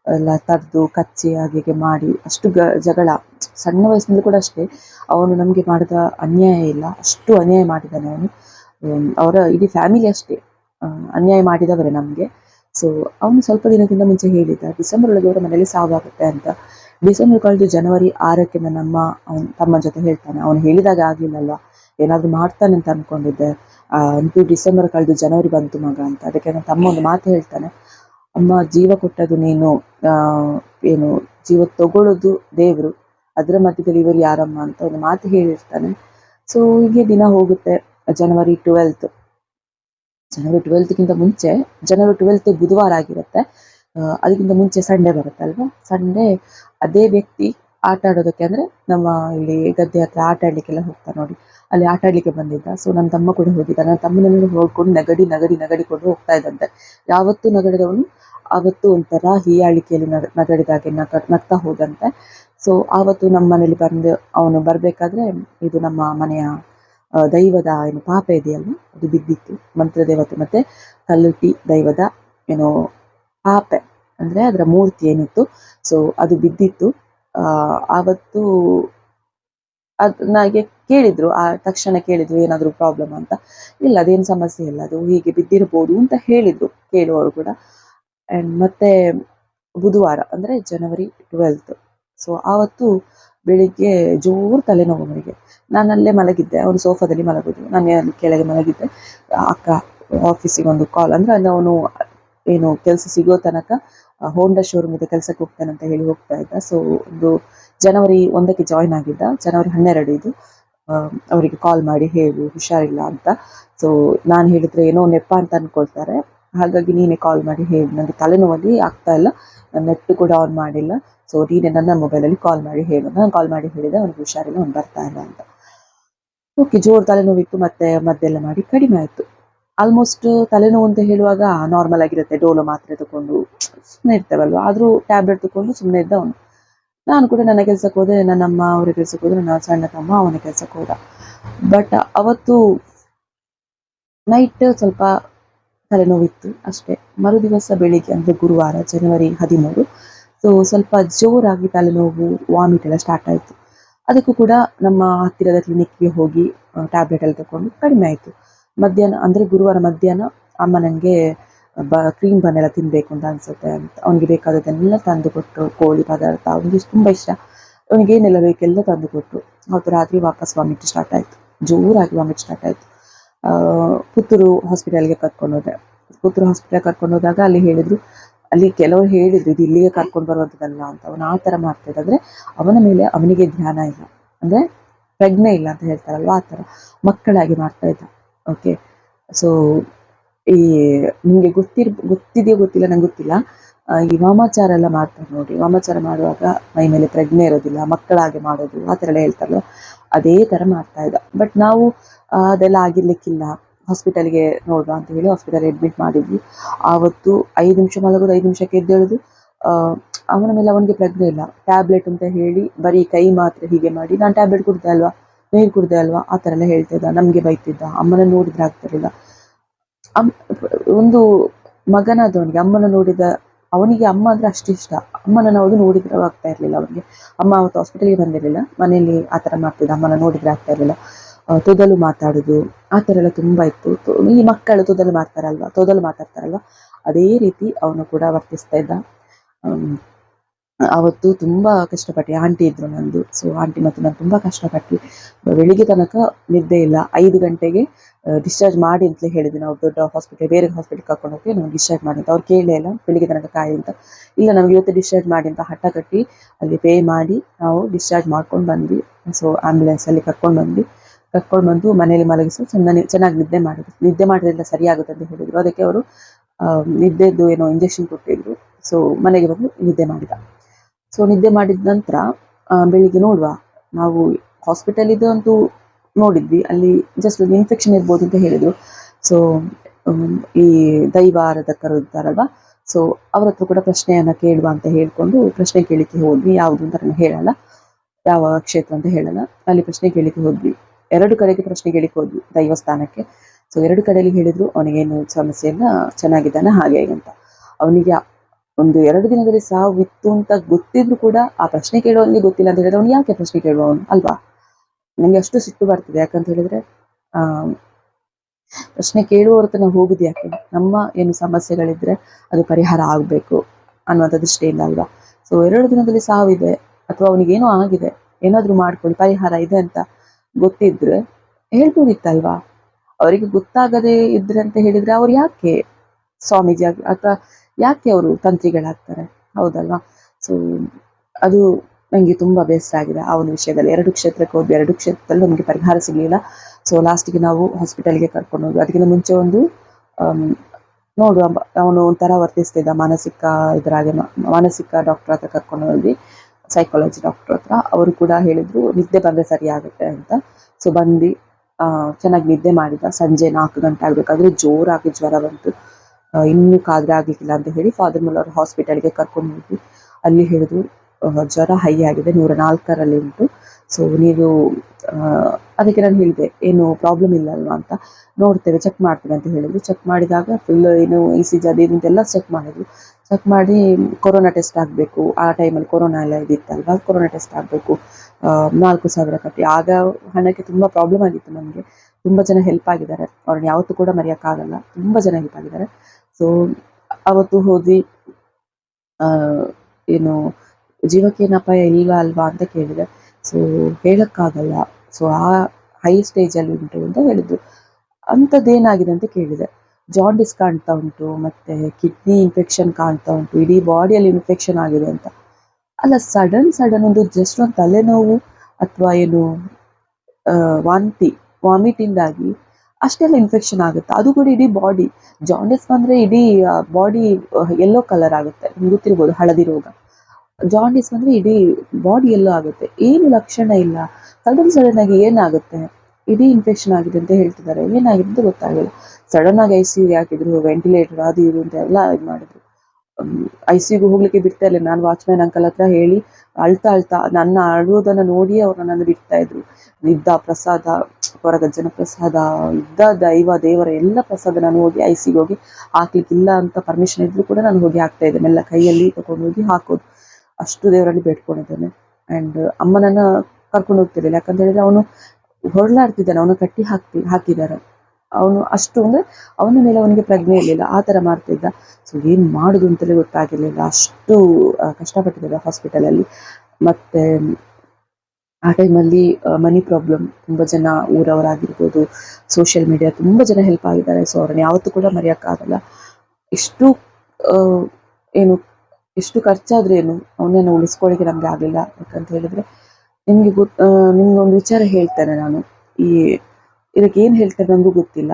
ಎಲ್ಲ ತಡೆದು ಕಚ್ಚಿ ಹಾಗೆ ಮಾಡಿ ಅಷ್ಟು ಗ, ಜಗಳ. ಸಣ್ಣ ವಯಸ್ಸಿನಲ್ಲಿ ಕೂಡ ಅಷ್ಟೇ. ಅವನು ನಮಗೆ ಮಾಡಿದ ಅನ್ಯಾಯ ಇಲ್ಲ. ಅಷ್ಟು ಅನ್ಯಾಯ ಮಾಡಿದ್ದಾನೆ ಅವನು. ಅವರ ಇಡೀ ಫ್ಯಾಮಿಲಿ ಅಷ್ಟೇ. ಅನ್ಯಾಯ ಮಾಡಿದವರೇ ನಮಗೆ. ಸೊ ಅವನು ಸ್ವಲ್ಪ ದಿನದಿಂದ ಮುಂಚೆ ಹೇಳಿದ್ದ ಡಿಸೆಂಬರ್ ಒಳಗೆ ಅವರ ಮನೇಲಿ ಸಾವಾಗುತ್ತೆ ಅಂತ. ಡಿಸೆಂಬರ್ ಕಳೆದು ಜನವರಿ ಆರಕ್ಕೆ ನನ್ನಮ್ಮ ಅವನ ತಮ್ಮ ಜೊತೆ ಹೇಳ್ತಾನೆ. ಅವನು ಹೇಳಿದಾಗ ಆಗಲಿಲ್ಲಲ್ವ ಏನಾದ್ರು ಮಾಡ್ತಾನೆ ಅಂತ ಅನ್ಕೊಂಡಿದ್ದೆ. ಆ, ಅಂತೂ ಡಿಸೆಂಬರ್ ಕಳೆದು ಜನವರಿ ಬಂತು ಮಗ ಅಂತ. ಅದಕ್ಕೆ ನನ್ನ ತಮ್ಮ ಒಂದು ಮಾತು ಹೇಳ್ತಾನೆ. ಅಮ್ಮ ಜೀವ ಕೊಟ್ಟದ್ದು ನೀನು ಏನು ಜೀವ ತಗೊಳ್ಳೋದು ದೇವರು. ಅದರ ಮಧ್ಯದಲ್ಲಿ ಇವರು ಯಾರಮ್ಮ? ಅಂತ ಒಂದು ಮಾತು ಹೇಳಿರ್ತಾನೆ. ಸೊ ಹೀಗೆ ದಿನ ಹೋಗುತ್ತೆ. ಜನವರಿ ಟ್ವೆಲ್ತ್ ಜನವರಿ ಟ್ವೆಲ್ತ್ಗಿಂತ ಮುಂಚೆ, ಜನವರಿ ಟ್ವೆಲ್ತ್ ಬುಧವಾರ ಆಗಿರುತ್ತೆ. ಅದಕ್ಕಿಂತ ಮುಂಚೆ ಸಂಡೇ ಬರುತ್ತೆ ಅಲ್ವಾ? ಸಂಡೇ ಅದೇ ವ್ಯಕ್ತಿ ಆಟ ಆಡೋದಕ್ಕೆ ಅಂದರೆ ನಮ್ಮ ಇಲ್ಲಿ ಗದ್ದೆ ಹತ್ರ ಆಟ ಆಡಲಿಕ್ಕೆಲ್ಲ ಹೋಗ್ತಾ ನೋಡಿ. ಅಲ್ಲಿ ಆಟ ಆಡ್ಲಿಕ್ಕೆ ಬಂದಿದ್ದ. ಸೊ ನನ್ನ ತಮ್ಮ ಕೂಡ ಹೋಗಿದ್ದ ನನ್ನ ತಮ್ಮನನ್ನು ನೋಡ್ಕೊಂಡು ನಗಡಿ ನಗಡಿ ನಗಡಿಕೊಂಡು ಹೋಗ್ತಾ ಇದ್ದಂತೆ. ಯಾವತ್ತು ನಗಡಿದವನು ಆವತ್ತು ಒಂಥರ ಹೀಯಾಳಿಕೆಯಲ್ಲಿ ನಗ ನಗಡಿದಾಗೆ ನಗ, ನಗ್ತಾ ಹೋದಂತೆ. ಸೊ ಆವತ್ತು ನಮ್ಮ ಮನೇಲಿ ಬಂದು ಅವನು ಬರಬೇಕಾದ್ರೆ ಇದು ನಮ್ಮ ಮನೆಯ ದೈವದ ಏನು ಪಾಪ ಇದೆಯಲ್ಲ, ಅದು ಬಿದ್ದಿತ್ತು. ಮಂತ್ರ ದೇವತೆ ಮತ್ತೆ ಕಲ್ಲುಟಿ ದೈವದ ಏನು ಪಾಪೆ. ಅಂದ್ರೆ ಅದರ ಮೂರ್ತಿ ಏನಿತ್ತು. ಸೊ ಅದು ಬಿದ್ದಿತ್ತು. ಆವತ್ತು ಅದ್ ನನಗೆ ಕೇಳಿದ್ರು. ಆ, ತಕ್ಷಣ ಕೇಳಿದ್ರು, ಏನಾದ್ರು ಪ್ರಾಬ್ಲಮ್ ಅಂತ. ಇಲ್ಲ, ಅದೇನು ಸಮಸ್ಯೆ ಇಲ್ಲ. ಅದು ಹೀಗೆ ಬಿದ್ದಿರಬಹುದು ಅಂತ ಹೇಳಿದ್ರು, ಕೇಳುವವರು ಕೂಡ. ಅಂಡ್ ಮತ್ತೆ ಬುಧವಾರ, ಅಂದ್ರೆ ಜನವರಿ ಟ್ವೆಲ್ತ್ ಸೊ ಆವತ್ತು ಬೆಳಿಗ್ಗೆ ಜೋರು ತಲೆನೋವು ಅವನಿಗೆ. ನಾನು ಅಲ್ಲೇ ಮಲಗಿದ್ದೆ, ಅವನು ಸೋಫಾದಲ್ಲಿ ಮಲಗೋದು ನಾನು ಅಲ್ಲಿ ಕೆಳಗೆ ಮಲಗಿದ್ದೆ. ಅಕ್ಕ ಆಫೀಸಿಗೆ ಒಂದು ಕಾಲ್ ಅಂದ್ರೆ ಅಲ್ಲಿ ಅವನು ಏನು ಕೆಲಸ ಸಿಗೋ ತನಕ ಹೋಂಡಾ ಇದೆ, ಕೆಲಸಕ್ಕೆ ಹೋಗ್ತಾನೆ ಅಂತ ಹೇಳಿ ಹೋಗ್ತಾ ಇದ್ದ. ಸೊ ಒಂದು ಜನವರಿ ಒಂದಕ್ಕೆ ಜಾಯ್ನ್ ಆಗಿದ್ದ. ಜನವರಿ ಹನ್ನೆರಡು ಇದು. ಅವರಿಗೆ ಕಾಲ್ ಮಾಡಿ ಹೇಳು, ಹುಷಾರಿಲ್ಲ ಅಂತ. ಸೊ ನಾನು ಹೇಳಿದ್ರೆ ಏನೋ ನೆಪ ಅಂತ ಅನ್ಕೊಳ್ತಾರೆ. ಹಾಗಾಗಿ ನೀನೇ ಕಾಲ್ ಮಾಡಿ ಹೇಳಿ. ನನಗೆ ತಲೆನೋವಲ್ಲಿ ಆಗ್ತಾ ಇಲ್ಲ. ನಾನು ನೆಟ್ ಕೂಡ ಆನ್ ಮಾಡಿಲ್ಲ. ಸೊ ನೀನೆ ನನ್ನ ಮೊಬೈಲಲ್ಲಿ ಕಾಲ್ ಮಾಡಿ ಹೇಳು ನಾನು ಕಾಲ್ ಮಾಡಿ ಹೇಳಿದೆ ಅವ್ನಿಗೆ ಹುಷಾರಿಲ್ಲ, ಅವ್ನು ಬರ್ತಾ ಇಲ್ಲ ಅಂತ. ಓಕೆ ಜೋರು ತಲೆನೋವಿತ್ತು ಮತ್ತೆ ಮದ್ದೆಲ್ಲ ಮಾಡಿ ಕಡಿಮೆ ಆಯಿತು. ಆಲ್ಮೋಸ್ಟ್ ತಲೆನೋವು ಅಂತ ಹೇಳುವಾಗ ನಾರ್ಮಲ್ ಆಗಿರುತ್ತೆ, ಡೋಲೋ ಮಾತ್ರೆ ತಗೊಂಡು ಸುಮ್ಮನೆ ಇರ್ತೇವಲ್ವ? ಆದರೂ ಟ್ಯಾಬ್ಲೆಟ್ ತಗೊಂಡು ಸುಮ್ಮನೆ ಇದ್ದ ಅವನು. ನಾನು ಕೂಡ ನನ್ನ ಕೆಲಸಕ್ಕೆ ಹೋದೆ, ನನ್ನ ಅಮ್ಮ ಅವರ ಕೆಲಸಕ್ಕೆ ಹೋದ್ರೆ, ನನ್ನ ಸಣ್ಣ ತಮ್ಮ ಅವನ ಕೆಲಸಕ್ಕೆ ಹೋದ. ಬಟ್ ಅವತ್ತು ನೈಟ್ ಸ್ವಲ್ಪ ತಲೆನೋವಿತ್ತು ಅಷ್ಟೇ. ಮರುದಿವಸ ಬೆಳಿಗ್ಗೆ ಅಂದರೆ ಗುರುವಾರ ಜನವರಿ ಹದಿಮೂರು. ಸೊ ಸ್ವಲ್ಪ ಜೋರಾಗಿ ತಲೆನೋವು ವಾಮಿಟ್ ಎಲ್ಲ ಸ್ಟಾರ್ಟ್ ಆಯಿತು. ಅದಕ್ಕೂ ಕೂಡ ನಮ್ಮ ಹತ್ತಿರದ ಕ್ಲಿನಿಕ್ಗೆ ಹೋಗಿ ಟ್ಯಾಬ್ಲೆಟ್ ಎಲ್ಲ ತಗೊಂಡು ಕಡಿಮೆ ಆಯಿತು. ಮಧ್ಯಾಹ್ನ, ಅಂದರೆ ಗುರುವಾರ ಮಧ್ಯಾಹ್ನ ಅಮ್ಮ ನನಗೆ ಬ ಕ್ರೀಮ್ ಬನ್ನೆಲ್ಲ ತಿನ್ನಬೇಕು ಅಂತ ಅನಿಸುತ್ತೆ ಅಂತ. ಅವನಿಗೆ ಬೇಕಾದದನ್ನೆಲ್ಲ ತಂದು ಕೊಟ್ಟರು ಕೋಳಿ ಪದಾರ್ಥ, ಅವನಿಗೆ ತುಂಬ ಇಷ್ಟ. ಅವನಿಗೆ ಏನೆಲ್ಲ ಬೇಕೆಲ್ಲ ತಂದು ಕೊಟ್ಟರು ಅವತ್ತು ರಾತ್ರಿ ವಾಪಸ್ ವಾಮಿಟ್ ಸ್ಟಾರ್ಟ್ ಆಯಿತು. ಜೋರಾಗಿ ವಾಮಿಟ್ ಸ್ಟಾರ್ಟ್ ಆಯಿತು. ಪುತ್ತೂರು ಹಾಸ್ಪಿಟಲ್ಗೆ ಕರ್ಕೊಂಡು ಹೋದೆ. ಪುತ್ತೂರು ಹಾಸ್ಪಿಟಲ್ ಕರ್ಕೊಂಡು ಹೋದಾಗ ಅಲ್ಲಿ ಹೇಳಿದ್ರು ಅಲ್ಲಿ ಕೆಲವರು ಹೇಳಿದ್ರು, ಇದು ಇಲ್ಲಿಗೆ ಕರ್ಕೊಂಡು ಬರುವಂಥದ್ದಲ್ಲ ಅಂತ. ಅವನು ಆ ಥರ ಮಾಡ್ತಾ ಅಂದರೆ ಅವನ ಮೇಲೆ ಅವನಿಗೆ ಧ್ಯಾನ ಇಲ್ಲ. ಅಂದರೆ ಪ್ರಜ್ಞೆ ಇಲ್ಲ ಅಂತ ಹೇಳ್ತಾರಲ್ವ ಆ ಥರ. ಮಕ್ಕಳಾಗಿ ಮಾಡ್ತಾ ಇದ್ದ. ಓಕೆ ಸೊ ಈ ನಿಮಗೆ ಗೊತ್ತಿರ್, ಗೊತ್ತಿದೆಯೋ ಗೊತ್ತಿಲ್ಲ, ನಂಗೆ ಗೊತ್ತಿಲ್ಲ. ಈ ವಾಮಾಚಾರ ಎಲ್ಲ ಮಾಡ್ತಾರೆ ನೋಡಿ. ವಾಮಾಚಾರ ಮಾಡುವಾಗ ಮೈ ಮೇಲೆ ಪ್ರಜ್ಞೆ ಇರೋದಿಲ್ಲ, ಮಕ್ಕಳಾಗಿ ಮಾಡೋದು, ಆ ಥರ ಎಲ್ಲ ಹೇಳ್ತಾರಲ್ಲ ಅದೇ ಥರ ಮಾಡ್ತಾ ಇದ್ದ. ಬಟ್ ನಾವು ಅದೆಲ್ಲ ಆಗಿರ್ಲಿಕ್ಕಿಲ್ಲ. ಹಾಸ್ಪಿಟಲ್ಗೆ ನೋಡುವ ಅಂತ ಹೇಳಿ ಹಾಸ್ಪಿಟಲ್ ಅಡ್ಮಿಟ್ ಮಾಡಿದ್ವಿ. ಆವತ್ತು ಐದು ನಿಮಿಷ ಮಲಗೋದು ಐದು ನಿಮಿಷಕ್ಕೆ ಎದ್ದೇಳೋದು ಅವನ ಮೇಲೆ ಅವನಿಗೆ ಪ್ರಜ್ಞೆ ಇಲ್ಲ. ಟ್ಯಾಬ್ಲೆಟ್ ಅಂತ ಹೇಳಿ ಬರೀ ಕೈ ಮಾತ್ರ ಹೀಗೆ ಮಾಡಿ, ನಾನು ಟ್ಯಾಬ್ಲೆಟ್ ಕುಡ್ದೆ ಅಲ್ವಾ? ನೀರು ಕುಡ್ದೆ ಅಲ್ವಾ? ಆ ಥರ ಎಲ್ಲ ಹೇಳ್ತಿದ್ದ ನಮಗೆ ಬೈತಿದ್ದ. ಅಮ್ಮನ ನೋಡಿದ್ರೆ ಆಗ್ತಿರಲಿಲ್ಲ ಅಮ್, ಒಂದು ಮಗನಾದವನಿಗೆ, ಅಮ್ಮನ ನೋಡಿದ, ಅವನಿಗೆ ಅಮ್ಮ ಅಂದ್ರೆ ಅಷ್ಟು ಇಷ್ಟ. ಅಮ್ಮನ ಅವನು ನೋಡಿದ್ರೆ ಆಗ್ತಾ ಇರಲಿಲ್ಲ ಅವನಿಗೆ. ಅಮ್ಮ ಅವತ್ತು ಹಾಸ್ಪಿಟಲ್ಗೆ ಬಂದಿರಲಿಲ್ಲ. ಮನೆಯಲ್ಲಿ ಆ ಥರ ಮಾಡ್ತಿದ್ದ. ಅಮ್ಮನ ನೋಡಿದ್ರೆ ಆಗ್ತಾ ಇರಲಿಲ್ಲ. ತೊದಲು ಮಾತಾಡೋದು, ಆ ಥರ ಎಲ್ಲ ತುಂಬ ಇತ್ತು. ಈ ಮಕ್ಕಳು ತೊದಲು ಮಾಡ್ತಾರಲ್ವ, ತೊದಲು ಮಾತಾಡ್ತಾರಲ್ವ, ಅದೇ ರೀತಿ ಅವನು ಕೂಡ ವರ್ತಿಸ್ತಾ ಇದ್ದ. ಅವತ್ತು ತುಂಬ ಕಷ್ಟಪಟ್ಟೆ, ಆಂಟಿ ಇದ್ರು ನಂದು. ಸೊ ಆಂಟಿ ಮತ್ತು ನಾನು ತುಂಬ ಕಷ್ಟಪಟ್ವಿ. ಬೆಳಿಗ್ಗೆ ತನಕ ನಿದ್ದೆ ಇಲ್ಲ. ಐದು ಗಂಟೆಗೆ ಡಿಸ್ಚಾರ್ಜ್ ಮಾಡಿ ಅಂತಲೇ ಹೇಳಿದ್ವಿ. ನಾವು ದೊಡ್ಡ ಹಾಸ್ಪಿಟಲ್ ಬೇರೆ ಹಾಸ್ಪಿಟಲ್ ಕರ್ಕೊಂಡು ಹೋಗಿ ನಾವು ಡಿಸ್ಚಾರ್ಜ್ ಮಾಡಿ ಅಂತ. ಅವ್ರು ಕೇಳಲೇ ಇಲ್ಲ, ಬೆಳಿಗ್ಗೆ ತನಕ ಕಾಯಿ ಅಂತ. ಇಲ್ಲ, ನಮ್ಗೆ ಇವತ್ತು ಡಿಸ್ಚಾರ್ಜ್ ಮಾಡಿ ಅಂತ ಹಠ ಕಟ್ಟಿ, ಅಲ್ಲಿ ಪೇ ಮಾಡಿ ನಾವು ಡಿಸ್ಚಾರ್ಜ್ ಮಾಡ್ಕೊಂಡು ಬಂದ್ವಿ. ಸೊ ಅಲ್ಲಿ ಕರ್ಕೊಂಡು ಬಂದ್ವಿ. ಕರ್ಕೊಂಡು ಬಂದು ಮನೆಯಲ್ಲಿ ಮಲಗಿಸಿ, ಚೆನ್ನಾಗಿ ಚೆನ್ನಾಗಿ ನಿದ್ದೆ ಮಾಡಿದ್ರು. ನಿದ್ದೆ ಮಾಡೋದ್ರಿಂದ ಸರಿಯಾಗುತ್ತೆ ಅಂತ ಹೇಳಿದ್ರು. ಅದಕ್ಕೆ ಅವರು ನಿದ್ದೆದ್ದು ಏನೋ ಇಂಜೆಕ್ಷನ್ ಕೊಟ್ಟಿದ್ರು. ಸೊ ಮನೆಗೆ ಬಂದು ನಿದ್ದೆ ಮಾಡಿದ. ಸೊ ನಿದ್ದೆ ಮಾಡಿದ ನಂತರ ಬೆಳಿಗ್ಗೆ ನೋಡುವ. ನಾವು ಹಾಸ್ಪಿಟಲ್ ಅಂತೂ ನೋಡಿದ್ವಿ. ಅಲ್ಲಿ ಜಸ್ಟ್ ಒಂದು ಇನ್ಫೆಕ್ಷನ್ ಇರ್ಬೋದು ಅಂತ ಹೇಳಿದ್ರು. ಸೊ ಈ ದೈವ ಆರಾಧಕರು ಇದ್ದಾರಲ್ವಾ? ಸೊ ಅವ್ರ ಹತ್ರ ಕೂಡ ಪ್ರಶ್ನೆಯನ್ನ ಕೇಳುವ ಅಂತ ಹೇಳ್ಕೊಂಡು ಪ್ರಶ್ನೆ ಕೇಳಿಕೆ ಹೋದ್ವಿ. ಯಾವುದು ಅಂತ ನಾನು ಹೇಳಲ್ಲ. ಯಾವ ಕ್ಷೇತ್ರ ಅಂತ ಹೇಳಲ್ಲ. ಅಲ್ಲಿ ಪ್ರಶ್ನೆ ಕೇಳಿಕೆ ಹೋದ್ವಿ. ಎರಡು ಕಡೆಗೆ ಪ್ರಶ್ನೆ ಕೇಳಿಕ್ ಹೋದ್ವಿ ದೈವಸ್ಥಾನಕ್ಕೆ ಸೊ ಎರಡು ಕಡೆಯಲ್ಲಿ ಹೇಳಿದ್ರು ಅವನಿಗೇನು ಸಮಸ್ಯೆ ಇಲ್ಲ ಚೆನ್ನಾಗಿದ್ದಾನೆ ಹಾಗೆ ಅಂತ. ಅವನಿಗೆ ಒಂದು ಎರಡು ದಿನದಲ್ಲಿ ಸಾವು ಇತ್ತು ಅಂತ ಗೊತ್ತಿದ್ರು ಕೂಡ ಆ ಪ್ರಶ್ನೆ ಕೇಳುವಲ್ಲಿ ಗೊತ್ತಿಲ್ಲ ಅಂತ ಹೇಳಿದ್ರೆ ಅವನು ಯಾಕೆ ಪ್ರಶ್ನೆ ಕೇಳುವವನು ಅಲ್ವಾ? ನನಗೆ ಅಷ್ಟು ಸಿಟ್ಟು ಬರ್ತದೆ. ಯಾಕಂತ ಹೇಳಿದ್ರೆ, ಆ, ಪ್ರಶ್ನೆ ಕೇಳುವವ್ರ ತನಕ ಹೋಗುದು ಯಾಕೆ? ನಮ್ಮ ಏನು ಸಮಸ್ಯೆಗಳಿದ್ರೆ ಅದು ಪರಿಹಾರ ಆಗಬೇಕು ಅನ್ನುವಂಥ ದೃಷ್ಟಿಯಿಂದ ಅಲ್ವಾ? ಸೊ ಎರಡು ದಿನದಲ್ಲಿ ಸಾವಿದೆ ಅಥವಾ ಅವನಿಗೇನೋ ಆಗಿದೆ, ಏನಾದರೂ ಮಾಡ್ಕೊಳ್ಳಿ, ಪರಿಹಾರ ಇದೆ ಅಂತ ಗೊತ್ತಿದ್ರೆ ಹೇಳ್ಬೋದಿತ್ತಲ್ವಾ? ಅವರಿಗೆ ಗೊತ್ತಾಗದೇ ಇದ್ರೆ ಅಂತ ಹೇಳಿದ್ರೆ ಅವ್ರು ಯಾಕೆ ಸ್ವಾಮೀಜಿ ಅಥವಾ ಯಾಕೆ ಅವರು ತಂತ್ರಿಗಳಾಗ್ತಾರೆ? ಹೌದಲ್ವಾ? ಸೊ ಅದು ನನಗೆ ತುಂಬ ಬೇಸರ ಆಗಿದೆ. ಆ ಒಂದು ವಿಷಯದಲ್ಲಿ ಎರಡು ಕ್ಷೇತ್ರಕ್ಕೆ ಹೋದ್ವಿ ಎರಡು ಕ್ಷೇತ್ರದಲ್ಲಿ ನಮಗೆ ಪರಿಹಾರ ಸಿಗಲಿಲ್ಲ. ಸೊ ಲಾಸ್ಟಿಗೆ ನಾವು ಹಾಸ್ಪಿಟಲ್ಗೆ ಕರ್ಕೊಂಡು ಹೋದ್ವಿ. ಅದಕ್ಕಿಂತ ಮುಂಚೆ ಒಂದು ನೋಡುವ, ಅವನು ಒಂಥರ ವರ್ತಿಸ್ತಿದ್ದ ಮಾನಸಿಕ ಇದರಾಗೆ, ಮಾನಸಿಕ ಡಾಕ್ಟರ್ ಹತ್ರ ಕರ್ಕೊಂಡು ಹೋದ್ವಿ. ಸೈಕಾಲಜಿ ಡಾಕ್ಟರ್ ಹತ್ರ ಅವರು ಕೂಡ ಹೇಳಿದ್ರು, ನಿದ್ದೆ ಬಂದರೆ ಸರಿ ಆಗುತ್ತೆ ಅಂತ. ಸೊ ಬಂದು ಚೆನ್ನಾಗಿ ನಿದ್ದೆ ಮಾಡಿದ. ಸಂಜೆ ನಾಲ್ಕು ಗಂಟೆ ಆಗಬೇಕಾದ್ರೆ ಜೋರಾಗಿ ಜ್ವರ ಬಂತು. ಇನ್ನೂ ಕಾದ್ರೆ ಆಗ್ಲಿಕ್ಕಿಲ್ಲ ಅಂತ ಹೇಳಿ ಫಾದರ್ ಮುಲ್ಲರ್ ಹಾಸ್ಪಿಟಲ್ಗೆ ಕರ್ಕೊಂಡು ಹೋಗಿ ಅಲ್ಲಿ ಹೇಳಿದ್ರು ಜ್ವರ ಹೈ ಆಗಿದೆ ನೂರ ನಾಲ್ಕರಲ್ಲಿ ಉಂಟು. ಸೊ ನೀವು ಅದಕ್ಕೆ ನಾನು ಹೇಳಿದೆ, ಏನು ಪ್ರಾಬ್ಲಮ್ ಇಲ್ಲ ಅಲ್ವಾ ಅಂತ. ನೋಡ್ತೇವೆ ಚೆಕ್ ಮಾಡ್ತೇವೆ ಅಂತ ಹೇಳಿದ್ರು. ಚೆಕ್ ಮಾಡಿದಾಗ ಫುಲ್ ಏನು ಇ ಸಿ ಜಿ ಅದು ಇದು ಅಂತೆಲ್ಲ ಚೆಕ್ ಮಾಡಿದ್ರು. ಚೆಕ್ ಮಾಡಿ ಕೊರೋನಾ ಟೆಸ್ಟ್ ಆಗಬೇಕು. ಆ ಟೈಮಲ್ಲಿ ಕೊರೋನಾ ಎಲ್ಲ ಇದಿತ್ತಲ್ವಾ ಕೊರೋನಾ ಟೆಸ್ಟ್ ಆಗಬೇಕು. ನಾಲ್ಕು ಸಾವಿರ ಕಟ್ಟಿ. ಆಗ ಹಣಕ್ಕೆ ತುಂಬ ಪ್ರಾಬ್ಲಮ್ ಆಗಿತ್ತು ನಮಗೆ. ತುಂಬ ಜನ ಹೆಲ್ಪ್ ಆಗಿದ್ದಾರೆ. ಅವ್ರನ್ನ ಯಾವತ್ತೂ ಕೂಡ ಮರೆಯೋಕ್ಕಾಗಲ್ಲ. ತುಂಬ ಜನ ಹೆಲ್ಪ್ ಆಗಿದ್ದಾರೆ. ಸೊ ಅವತ್ತು ಹೋಗಿ ಏನು ಜೀವಕ್ಕೇನು ಅಪಾಯ ಇಲ್ಲ ಅಲ್ವಾ ಅಂತ ಕೇಳಿದೆ. ಸೊ ಹೇಳಕ್ಕಾಗಲ್ಲ. ಸೊ ಆ ಹೈ ಸ್ಟೇಜಲ್ಲಿ ಉಂಟು ಅಂತ ಹೇಳಿದ್ರು ಅಂಥದ್ದೇನಾಗಿದೆ ಅಂತ ಕೇಳಿದೆ. ಜಾಂಡಿಸ್ ಕಾಣ್ತಾ ಉಂಟು, ಮತ್ತೆ ಕಿಡ್ನಿ ಇನ್ಫೆಕ್ಷನ್ ಕಾಣ್ತಾ ಉಂಟು, ಇಡೀ ಬಾಡಿಯಲ್ಲಿ ಇನ್ಫೆಕ್ಷನ್ ಆಗಿದೆ ಅಂತ. ಅಲ್ಲ ಸಡನ್ ಸಡನ್ ಒಂದು ಜಸ್ಟ್ ಒಂದು ತಲೆನೋವು ಅಥವಾ ಏನು ವಾಂತಿ ವಾಮಿಟಿಂಗ್ ಆಗಿ ಅಷ್ಟೆಲ್ಲ ಇನ್ಫೆಕ್ಷನ್ ಆಗುತ್ತೆ. ಅದು ಕೂಡ ಇಡೀ ಬಾಡಿ ಜಾಂಡಿಸ್ ಬಂದರೆ ಇಡೀ ಬಾಡಿ ಯೆಲ್ಲೋ ಕಲರ್ ಆಗುತ್ತೆ. ಗೊತ್ತಿರ್ಬೋದು, ಹಳದಿ ರೋಗ. ಜಾಂಡಿಸ್ ಬಂದರೆ ಇಡೀ ಬಾಡಿ ಎಲ್ಲೋ ಆಗುತ್ತೆ. ಏನು ಲಕ್ಷಣ ಇಲ್ಲ. ಸಡನ್ ಸಡನ್ ಆಗಿ ಏನಾಗುತ್ತೆ? ಇಡೀ ಇನ್ಫೆಕ್ಷನ್ ಆಗಿದೆ ಅಂತ ಹೇಳ್ತಿದ್ದಾರೆ. ಏನಾಗಿದೆ ಅಂತ ಗೊತ್ತಾಗಿಲ್ಲ. ಸಡನ್ ಆಗಿ ಐ ಸಿ ಯು ಹಾಕಿದ್ರು ವೆಂಟಿಲೇಟರ್ ಅದು ಇದು ಅಂತ ಎಲ್ಲ ಇದು ಮಾಡಿದ್ರು. ಐ ಸಿ ಯುಗೆ ಹೋಗ್ಲಿಕ್ಕೆ ಬಿಡ್ತಾ ಇಲ್ಲ. ನಾನು ವಾಚ್ಮ್ಯಾನ್ ಅಂಕಲ್ ಹತ್ರ ಹೇಳಿ ಅಳ್ತಾ ಅಳ್ತಾ ನನ್ನ ಅಳುವುದನ್ನು ನೋಡಿ ಅವ್ರು ನನ್ನನ್ನು ಬಿಡ್ತಾ ಇದ್ರು. ಇದ್ದ ಪ್ರಸಾದ ಹೊರಗಜ್ಜನ ಪ್ರಸಾದ, ಇದ್ದ ದೈವ, ದೇವರ ಎಲ್ಲ ಪ್ರಸಾದ ನಾನು ಹೋಗಿ ಐ ಸಿಗೆ ಹೋಗಿ ಹಾಕ್ಲಿಕ್ಕಿಲ್ಲ ಅಂತ ಪರ್ಮಿಷನ್ ಇದ್ರು ಕೂಡ ನಾನು ಹೋಗಿ ಹಾಕ್ತಾ ಇದ್ದೆ. ಎಲ್ಲ ಕೈಯಲ್ಲಿ ತಗೊಂಡು ಹೋಗಿ ಹಾಕೋದು. ಅಷ್ಟು ದೇವರಲ್ಲಿ ಬೇಡ್ಕೊಂಡಿದ್ದಾನೆ. ಆ್ಯಂಡ್ ಅಮ್ಮನನ್ನ ಕರ್ಕೊಂಡು ಹೋಗ್ತಿರ್ಲಿಲ್ಲ. ಯಾಕಂತ ಹೇಳಿದ್ರೆ ಅವನು ಹೊರಳಾಡ್ತಿದ್ದಾನೆ ಅವನು ಕಟ್ಟಿ ಹಾಕಿ ಹಾಕಿದ್ದಾರೆ. ಅವನು ಅಷ್ಟು ಅಂದ್ರೆ ಅವನ ಮೇಲೆ ಅವನಿಗೆ ಪ್ರಜ್ಞೆ ಇರಲಿಲ್ಲ. ಆ ಥರ ಮಾಡ್ತಿದ್ದ. ಸೊ ಏನು ಮಾಡೋದು ಅಂತಲೇ ಗೊತ್ತಾಗಿರ್ಲಿಲ್ಲ. ಅಷ್ಟು ಕಷ್ಟಪಟ್ಟಿದ್ದಾರೆ ಹಾಸ್ಪಿಟಲ್ ಅಲ್ಲಿ ಮತ್ತೆ, ಆ ಟೈಮಲ್ಲಿ ಮನಿ ಪ್ರಾಬ್ಲಮ್, ತುಂಬಾ ಜನ ಊರವರಾಗಿರ್ಬೋದು. ಸೋಷಿಯಲ್ ಮೀಡಿಯಾ ತುಂಬಾ ಜನ ಹೆಲ್ಪ್ ಆಗಿದ್ದಾರೆ. ಸೊ, ಅವ್ರನ್ನ ಯಾವತ್ತೂ ಕೂಡ ಮರೆಯೋಕ್ಕಾಗಲ್ಲ. ಇಷ್ಟು ಏನು ಎಷ್ಟು ಖರ್ಚಾದ್ರೂ ಏನು ಅವನನ್ನು ಉಳಿಸ್ಕೊಳ್ಳಿಕ್ಕೆ ನಮಗೆ ಆಗಲಿಲ್ಲ ಯಾಕಂತ ಹೇಳಿದ್ರೆ. ನಿಮಗೆ ಗೊತ್ತ ನಿಮ್ಗೆ ಒಂದು ವಿಚಾರ ಹೇಳ್ತೇನೆ ನಾನು. ಈ ಇದಕ್ಕೆ ಏನು ಹೇಳ್ತೇನೆ ನನಗೂ ಗೊತ್ತಿಲ್ಲ.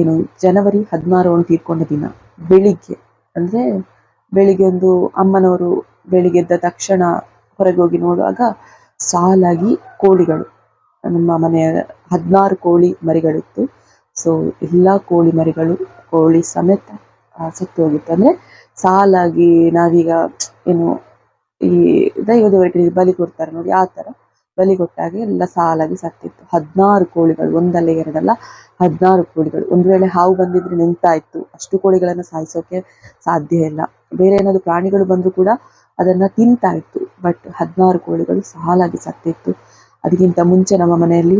ಏನು ಜನವರಿ ಹದಿನಾರು ಅವನು ತೀರ್ಕೊಂಡ ದಿನ, ಬೆಳಿಗ್ಗೆ. ಅಂದರೆ ಬೆಳಿಗ್ಗೆ ಒಂದು ಅಮ್ಮನವರು ಬೆಳಿಗ್ಗೆ ಎದ್ದ ತಕ್ಷಣ ಹೊರಗೆ ಹೋಗಿ ನೋಡುವಾಗ ಸಾಲಾಗಿ ಕೋಳಿಗಳು. ನಮ್ಮ ಮನೆಯ ಹದಿನಾರು ಕೋಳಿ ಮರಿಗಳಿತ್ತು. ಸೊ ಎಲ್ಲ ಕೋಳಿ ಮರಿಗಳು, ಕೋಳಿ ಸಮೇತ ಸತ್ತು ಹೋಗಿತ್ತು. ಅಂದ್ರೆ ಸಾಲಾಗಿ ನಾವೀಗ ಏನು ಈ ದೈವ ದೇವರಿಗೆ ಬಲಿ ಕೊಡ್ತಾರೆ ನೋಡಿ, ಆ ತರ ಬಲಿ ಕೊಟ್ಟಾಗ ಎಲ್ಲ ಸಾಲಾಗಿ ಸತ್ತಿತ್ತು. ಹದಿನಾರು ಕೋಳಿಗಳು, ಒಂದಲ್ಲ ಎರಡಲ್ಲ, ಹದಿನಾರು ಕೋಳಿಗಳು. ಒಂದು ವೇಳೆ ಹಾವು ಬಂದಿದ್ರೆ ನಿಂತಾಯ್ತು. ಅಷ್ಟು ಕೋಳಿಗಳನ್ನು ಸಾಯಿಸೋಕೆ ಸಾಧ್ಯ ಇಲ್ಲ. ಬೇರೆ ಏನಾದ್ರು ಪ್ರಾಣಿಗಳು ಬಂದರೂ ಕೂಡ ಅದನ್ನ ತಿಂತಾ ಇತ್ತು ಬಟ್ ಹದಿನಾರು ಕೋಳಿಗಳು ಸಾಲಾಗಿ ಸತ್ತಿತ್ತು. ಅದಕ್ಕಿಂತ ಮುಂಚೆ ನಮ್ಮ ಮನೆಯಲ್ಲಿ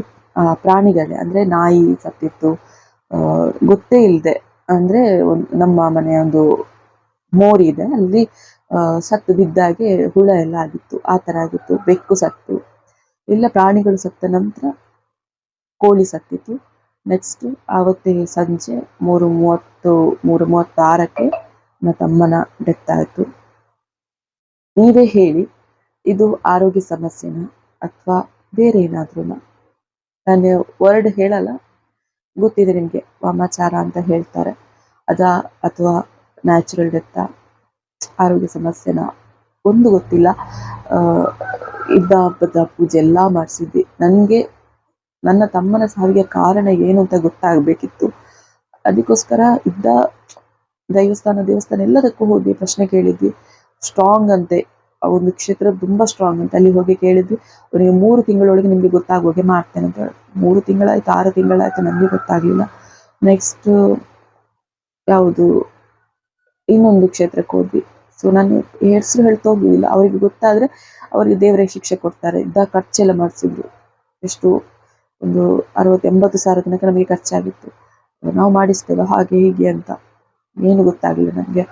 ಪ್ರಾಣಿಗಳೇ, ಅಂದ್ರೆ ನಾಯಿ ಸತ್ತಿತ್ತು. ಗೊತ್ತೇ ಇಲ್ಲದೆ ಅಂದರೆ ನಮ್ಮ ಮನೆಯ ಒಂದು ಮೋರಿ ಇದೆ. ಅಲ್ಲಿ ಸತ್ತು ಬಿದ್ದಾಗೆ ಹುಳ ಎಲ್ಲ ಆಗಿತ್ತು. ಆ ತರ ಆಗಿತ್ತು. ಬೆಕ್ಕು ಸತ್ತು. ಎಲ್ಲ ಪ್ರಾಣಿಗಳು ಸತ್ತ ನಂತರ ಕೋಳಿ ಸತ್ತಿತ್ತು. ನೆಕ್ಸ್ಟ್ ಆವತ್ತಿನ ಸಂಜೆ ಮೂರು ಮೂವತ್ತು, ಮೂರು ಮೂವತ್ತಾರಕ್ಕೆ ನನ್ನ ತಮ್ಮನ ಡೆತ್ ಆಯಿತು. ನೀವೇ ಹೇಳಿ, ಇದು ಆರೋಗ್ಯ ಸಮಸ್ಯೆನ ಅಥವಾ ಬೇರೆ ಏನಾದ್ರೂ ನಾನು ವರ್ಡ್ ಹೇಳಲ್ಲ. ಗೊತ್ತಿದೆ ನಿಮಗೆ, ವಾಮಾಚಾರ ಅಂತ ಹೇಳ್ತಾರೆ. ಅದ ಅಥವಾ ನ್ಯಾಚುರಲ್ ಡೆತ್ತ ಆರೋಗ್ಯ ಸಮಸ್ಯೆನ ಒಂದು ಗೊತ್ತಿಲ್ಲ. ಇದ್ದ ಹಬ್ಬದ ಪೂಜೆ ಎಲ್ಲ ಮಾಡಿಸಿದ್ವಿ. ನನಗೆ, ನನ್ನ ತಮ್ಮನ ಸಾವಿಗೆ ಕಾರಣ ಏನು ಅಂತ ಗೊತ್ತಾಗಬೇಕಿತ್ತು. ಅದಕ್ಕೋಸ್ಕರ ಇದ್ದ ದೈವಸ್ಥಾನ, ದೇವಸ್ಥಾನ ಎಲ್ಲದಕ್ಕೂ ಹೋಗಿ ಪ್ರಶ್ನೆ ಕೇಳಿದ್ವಿ. ಸ್ಟ್ರಾಂಗ್ ಅಂತೆ. ಆ ಒಂದು ಕ್ಷೇತ್ರ ತುಂಬಾ ಸ್ಟ್ರಾಂಗ್ ಅಂತ ಅಲ್ಲಿ ಹೋಗಿ ಕೇಳಿದ್ವಿ. ಅವನಿಗೆ ಮೂರು ತಿಂಗಳೊಳಗೆ ನಿಮಗೆ ಗೊತ್ತಾಗುವಾಗೆ ಮಾಡ್ತೇನೆ ಅಂತ ಹೇಳಿ. ಮೂರು ತಿಂಗಳಾಯ್ತು, ಆರು ತಿಂಗಳಾಯ್ತು ನನಗೆ ಗೊತ್ತಾಗಲಿಲ್ಲ. ನೆಕ್ಸ್ಟ್ ಯಾವುದು? ಇನ್ನೊಂದು ಕ್ಷೇತ್ರಕ್ಕೆ ಹೋದ್ವಿ. ಸೊ ನಾನು ಹೆಸರು ಹೇಳ್ತಾ ಅವರಿಗೆ ಗೊತ್ತಾದ್ರೆ ಅವರಿಗೆ ದೇವರೇ ಶಿಕ್ಷೆ ಕೊಡ್ತಾರೆ. ಇದ್ದ ಖರ್ಚೆಲ್ಲ ಮಾಡಿಸಿದ್ರು. ಎಷ್ಟು? ಒಂದು ಅರವತ್ತು ಎಂಬತ್ತು ಸಾವಿರ ತನಕ ನಮಗೆ ಖರ್ಚಾಗಿತ್ತು. ನಾವು ಮಾಡಿಸ್ತೇವೆ ಹಾಗೆ ಹೀಗೆ ಅಂತ. ಏನು ಗೊತ್ತಾಗಲಿಲ್ಲ ನಮಗೆ.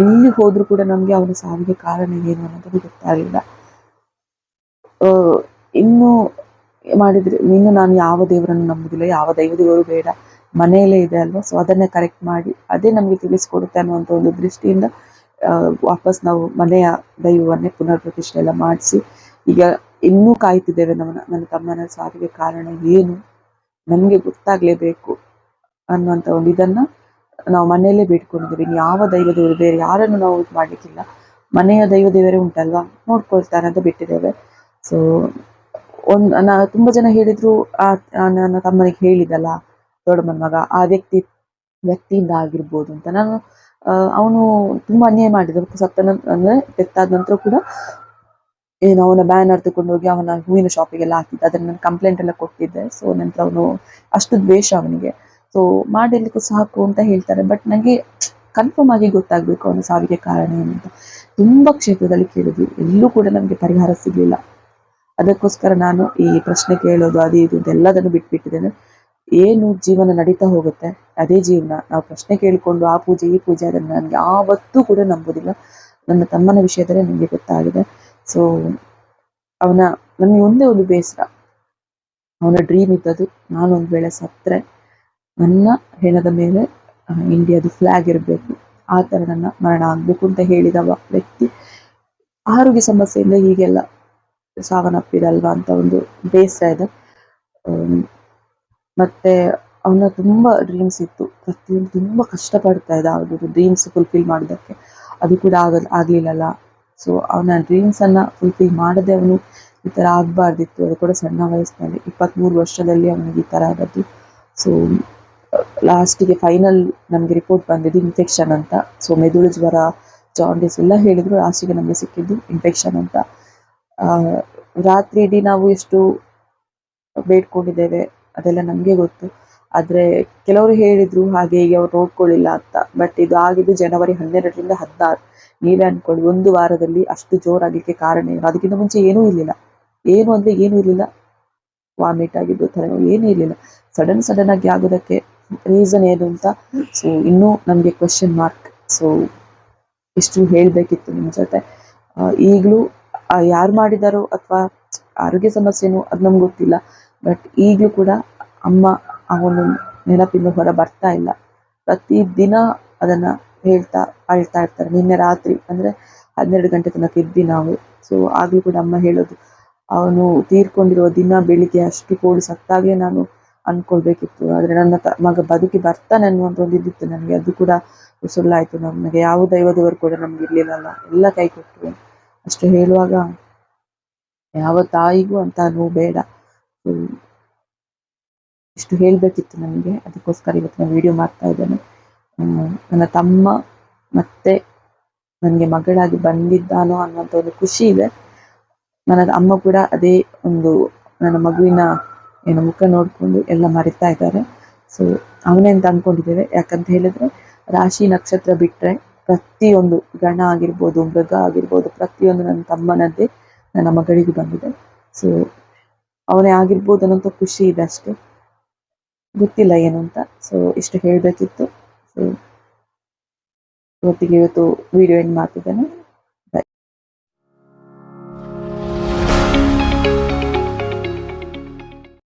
ಎಲ್ಲಿ ಹೋದ್ರು ಕೂಡ ನಮಗೆ ಅವನ ಸಾವಿಗೆ ಕಾರಣ ಏನು ಅನ್ನೋದು ಗೊತ್ತಾಗಲಿಲ್ಲ. ಇನ್ನು ಮಾಡಿದ್ರೆ, ಇನ್ನು ನಾನು ಯಾವ ದೇವರನ್ನು ನಂಬುದಿಲ್ಲ, ಯಾವ ದೈವ ದೇವರು ಬೇಡ. ಮನೆಯಲ್ಲೇ ಇದೆ ಅಲ್ವಾ? ಸೊ ಅದನ್ನೇ ಕರೆಕ್ಟ್ ಮಾಡಿ, ಅದೇ ನಮಗೆ ತಿಳಿಸ್ಕೊಡುತ್ತೆ ಅನ್ನುವಂಥ ಒಂದು ದೃಷ್ಟಿಯಿಂದ ವಾಪಸ್ ನಾವು ಮನೆಯ ದೈವವನ್ನೇ ಪುನರ್ ಪ್ರತಿಷ್ಠೆ ಎಲ್ಲ ಮಾಡಿಸಿ, ಈಗ ಇನ್ನೂ ಕಾಯ್ತಿದ್ದೇವೆ ನಮ್ಮ, ನನ್ನ ತಮ್ಮನ ಸಾವಿಗೆ ಕಾರಣ ಏನು? ನಮಗೆ ಗೊತ್ತಾಗಲೇಬೇಕು ಅನ್ನುವಂಥ ಒಂದು ಇದನ್ನು ನಾವು ಮನೆಯಲ್ಲೇ ಬೇಡ್ಕೊಂಡಿದ್ದೀವಿ. ಯಾವ ದೈವ ದೇವರು ಬೇರೆ ಯಾರನ್ನು ನಾವು ಇದು ಮಾಡಲಿಕ್ಕಿಲ್ಲ. ಮನೆಯ ದೈವ ದೇವರೇ ಉಂಟಲ್ವಾ? ನೋಡ್ಕೊಳ್ತಾರೆ ಅಂತ ಬಿಟ್ಟಿದ್ದೇವೆ. ಸೊ ಒಂದು, ನಾ ತುಂಬಾ ಜನ ಹೇಳಿದ್ರು, ಆ ನನ್ನ ತಮ್ಮನಿಗೆ ಹೇಳಿದಲ್ಲ, ದೊಡ್ಡಮ್ಮನ ಮಗ, ಆ ವ್ಯಕ್ತಿ, ವ್ಯಕ್ತಿಯಿಂದ ಆಗಿರ್ಬೋದು ಅಂತ. ನಾನು ಅವನು ತುಂಬಾ ಅನ್ಯಾಯ ಮಾಡಿದ ಸತ್ತ ಅಂದ್ರೆ ಬೆತ್ತಾದ ನಂತರ ಕೂಡ ಏನು ಅವನ ಬ್ಯಾನರ್ ತಗೊಂಡು ಹೋಗಿ ಅವನ ಹೂವಿನ ಶಾಪಿಗೆಲ್ಲ ಹಾಕಿದ್ದೆ. ಅದನ್ನ ನಾನು ಕಂಪ್ಲೇಂಟ್ ಎಲ್ಲ ಕೊಟ್ಟಿದ್ದೆ. ಸೊ ನಂತರ ಅವನು ಅಷ್ಟು ದ್ವೇಷ ಅವನಿಗೆ. ಸೊ ಮಾಡಿರ್ಲಿಕ್ಕೂ ಸಾಕು ಅಂತ ಹೇಳ್ತಾರೆ. ಬಟ್ ನನಗೆ ಕನ್ಫರ್ಮ್ ಆಗಿ ಗೊತ್ತಾಗ್ಬೇಕು ಅವನ ಸಾವಿಗೆ ಕಾರಣ ಏನು ಅಂತ. ತುಂಬಾ ಕ್ಷೇತ್ರದಲ್ಲಿ ಕೇಳಿದ್ವಿ. ಎಲ್ಲೂ ಕೂಡ ನಮಗೆ ಪರಿಹಾರ ಸಿಗ್ಲಿಲ್ಲ. ಅದಕ್ಕೋಸ್ಕರ ನಾನು ಈ ಪ್ರಶ್ನೆ ಕೇಳೋದು, ಅದು ಇದು ಎಲ್ಲದನ್ನು ಬಿಟ್ಬಿಟ್ಟಿದ್ದೇನೆ. ಏನು ಜೀವನ ನಡೀತಾ ಹೋಗುತ್ತೆ, ಅದೇ ಜೀವನ. ನಾವು ಪ್ರಶ್ನೆ ಕೇಳಿಕೊಂಡು ಆ ಪೂಜೆ, ಈ ಪೂಜೆ ಅದನ್ನು ನನಗೆ ಯಾವತ್ತೂ ಕೂಡ ನಂಬೋದಿಲ್ಲ. ನನ್ನ ತಮ್ಮನ ವಿಷಯದಲ್ಲಿ ನನಗೆ ಗೊತ್ತಾಗಿದೆ. ಸೊ ಅವನ ನನಗೆ ಒಂದೇ ಒಂದು ಬೇಸರ. ಅವನ ಡ್ರೀಮ್ ಇದ್ದದ್ದು ನಾನು ಒಂದು ವೇಳೆ ಸತ್ತರೆ ನನ್ನ ಹೆಣದ ಮೇಲೆ ಇಂಡಿಯಾದ ಫ್ಲಾಗ್ ಇರಬೇಕು. ಆ ಥರ ನನ್ನ ಮರಣ ಆಗಬೇಕು ಅಂತ ಹೇಳಿದ ವ್ಯಕ್ತಿ ಆರೋಗ್ಯ ಸಮಸ್ಯೆಯಿಂದ ಹೀಗೆಲ್ಲ ಸಾವನ್ನಪ್ಪಿದಲ್ವಾ ಅಂತ ಒಂದು ಬೇಸರ ಇದೆ. ಮತ್ತೆ ಅವನ ತುಂಬ ಡ್ರೀಮ್ಸ್ ಇತ್ತು. ಪ್ರತಿಯೊಂದು ತುಂಬ ಕಷ್ಟಪಡ್ತಾ ಇದ್ದ ಅವ್ರದ್ದು ಡ್ರೀಮ್ಸ್ ಫುಲ್ಫಿಲ್ ಮಾಡೋದಕ್ಕೆ ಅದು ಕೂಡ ಆಗ ಆಗಲಿಲ್ಲಲ್ಲ. ಸೊ ಅವನ ಡ್ರೀಮ್ಸ್ ಅನ್ನ ಫುಲ್ಫಿಲ್ ಮಾಡದೆ ಅವನು ಈ ಥರ ಆಗಬಾರ್ದಿತ್ತು. ಅದು ಕೂಡ ಸಣ್ಣ ವಯಸ್ಸಿನಲ್ಲಿ, ಇಪ್ಪತ್ಮೂರು ವರ್ಷದಲ್ಲಿ ಅವನಿಗೆ ಈ ಥರ ಆಗದ್ದು ಸೊ ಲಾಸ್ಟಿಗೆ ಫೈನಲ್ ನಮಗೆ ರಿಪೋರ್ಟ್ ಬಂದಿದ್ದು ಇನ್ಫೆಕ್ಷನ್ ಅಂತ. ಸೊ ಮೆದುಳು ಜ್ವರ ಜಾಂಡಿಸ್ ಎಲ್ಲ ಹೇಳಿದ್ರು, ಲಾಸ್ಟಿಗೆ ನಮಗೆ ಸಿಕ್ಕಿದ್ದು ಇನ್ಫೆಕ್ಷನ್ ಅಂತ. ರಾತ್ರಿ ಇಡೀ ನಾವು ಎಷ್ಟು ಬೇಡ್ಕೊಂಡಿದ್ದೇವೆ ಅದೆಲ್ಲ ನಮಗೆ ಗೊತ್ತು. ಆದ್ರೆ ಕೆಲವರು ಹೇಳಿದ್ರು, ಹಾಗೆ ಹೀಗೆ ಅವ್ರು ನೋಡ್ಕೊಳ್ಳಿಲ್ಲ ಅಂತ. ಬಟ್ ಇದು ಆಗಿದ್ದು ಜನವರಿ ಹನ್ನೆರಡರಿಂದ ಹದಿನಾರು. ನೀವೇ ಅನ್ಕೊಳ್ಳಿ, ಒಂದು ವಾರದಲ್ಲಿ ಅಷ್ಟು ಜೋರಾಗಲಿಕ್ಕೆ ಕಾರಣ ಏನು? ಅದಕ್ಕಿಂತ ಮುಂಚೆ ಏನೂ ಇರಲಿಲ್ಲ. ಏನು ಅಂದ್ರೆ ಏನೂ ಇರಲಿಲ್ಲ. ವಾಮಿಟ್ ಆಗಿದ್ದು ತಲೆನೋವು ಏನೂ ಇರಲಿಲ್ಲ. ಸಡನ್ ಸಡನ್ ಆಗಿ ಆಗೋದಕ್ಕೆ ರೀಸನ್ ಏನು ಅಂತ? ಸೊ ಇನ್ನೂ ನಮಗೆ ಕ್ವಶನ್ ಮಾರ್ಕ್ ಸೊ ಇಷ್ಟು ಹೇಳಬೇಕಿತ್ತು ನಿಮ್ಮ ಜೊತೆ? ಈಗಲೂ ಯಾರು ಮಾಡಿದಾರೋ ಅಥವಾ ಆರೋಗ್ಯ ಸಮಸ್ಯೆನೂ ಅದು ನಮ್ಗೆ ಗೊತ್ತಿಲ್ಲ. ಬಟ್ ಈಗಲೂ ಕೂಡ ಅಮ್ಮ ಆ ಒಂದು ನೆನಪಿಂದ ಹೊರ ಬರ್ತಾ ಇಲ್ಲ. ಪ್ರತಿ ದಿನ ಅದನ್ನ ಹೇಳ್ತಾ ಅಳ್ತಾ ಇರ್ತಾರೆ. ನಿನ್ನೆ ರಾತ್ರಿ, ಅಂದ್ರೆ ಹನ್ನೆರಡು ಗಂಟೆ ತನಕ ಇದ್ವಿ ನಾವು. ಸೊ ಆಗಲೂ ಕೂಡ ಅಮ್ಮ ಹೇಳೋದು, ಅವನು ತೀರ್ಕೊಂಡಿರುವ ದಿನ ಬೆಳಿಗ್ಗೆ ಅಷ್ಟು ಕೋಳಿ ಸತ್ತಾಗ್ಲೇ ನಾನು ಅನ್ಕೊಳ್ಬೇಕಿತ್ತು. ಆದ್ರೆ ನನ್ನ ತ- ಮಗ ಬದುಕಿ ಬರ್ತಾನೆ ಅನ್ನುವಂತ ಒಂದು ಇದಿತ್ತು ನನಗೆ. ಅದು ಕೂಡ ಸುಳ್ಳಾಯಿತು ನಮಗೆ ಯಾವ ದೈವದವರು ಕೂಡ ನಮ್ಗೆ ಇರ್ಲಿಲ್ಲಲ್ಲ. ಎಲ್ಲ ಕೈ ಕೊಟ್ಟರು ಅಷ್ಟು ಹೇಳುವಾಗ ಯಾವ ತಾಯಿಗೂ ಅಂತ ನೋವು ಬೇಡ. ಇಷ್ಟು ಹೇಳಬೇಕಿತ್ತು ನನಗೆ. ಅದಕ್ಕೋಸ್ಕರ ಇವತ್ತು ನಾನು ವಿಡಿಯೋ ಮಾಡ್ತಾ ಇದ್ದೇನೆ. ನನ್ನ ತಮ್ಮ ಮತ್ತೆ ನನಗೆ ಮಗಳಾಗಿ ಬಂದಿದ್ದಾನೋ ಅನ್ನುವಂಥ ಒಂದು ಖುಷಿ ಇದೆ. ನನ್ನ ಅಮ್ಮ ಕೂಡ ಅದೇ ಒಂದು, ನನ್ನ ಮಗುವಿನ ಏನು ಮುಖ ನೋಡಿಕೊಂಡು ಎಲ್ಲ ಮರಿತಾ ಇದ್ದಾರೆ. ಸೊ ಅವನೇ ಅಂತ ಅಂದ್ಕೊಂಡಿದ್ದೇವೆ ಯಾಕಂತ ಹೇಳಿದ್ರೆ, ರಾಶಿ ನಕ್ಷತ್ರ ಬಿಟ್ರೆ ಪ್ರತಿಯೊಂದು ಗಣ ಆಗಿರ್ಬೋದು, ಮೃಗ ಆಗಿರ್ಬೋದು, ಪ್ರತಿಯೊಂದು ನನ್ನ ತಮ್ಮನದ್ದೇ ನನ್ನ ಮಗಳಿಗೆ ಬಂದಿದೆ. ಸೊ ಅವನೇ ಆಗಿರ್ಬೋದು ಅನ್ನೋಂಥ ಖುಷಿ ಇದೆ ಅಷ್ಟೇ. ಗೊತ್ತಿಲ್ಲ ಏನು ಅಂತ. ಸೊ ಇಷ್ಟು ಹೇಳಬೇಕಿತ್ತು. ಸೊ ಇವತ್ತಿಗೆ ಇವತ್ತು ವಿಡಿಯೋ ಏನು ಮಾಡ್ತಿದ್ದೇನೆ.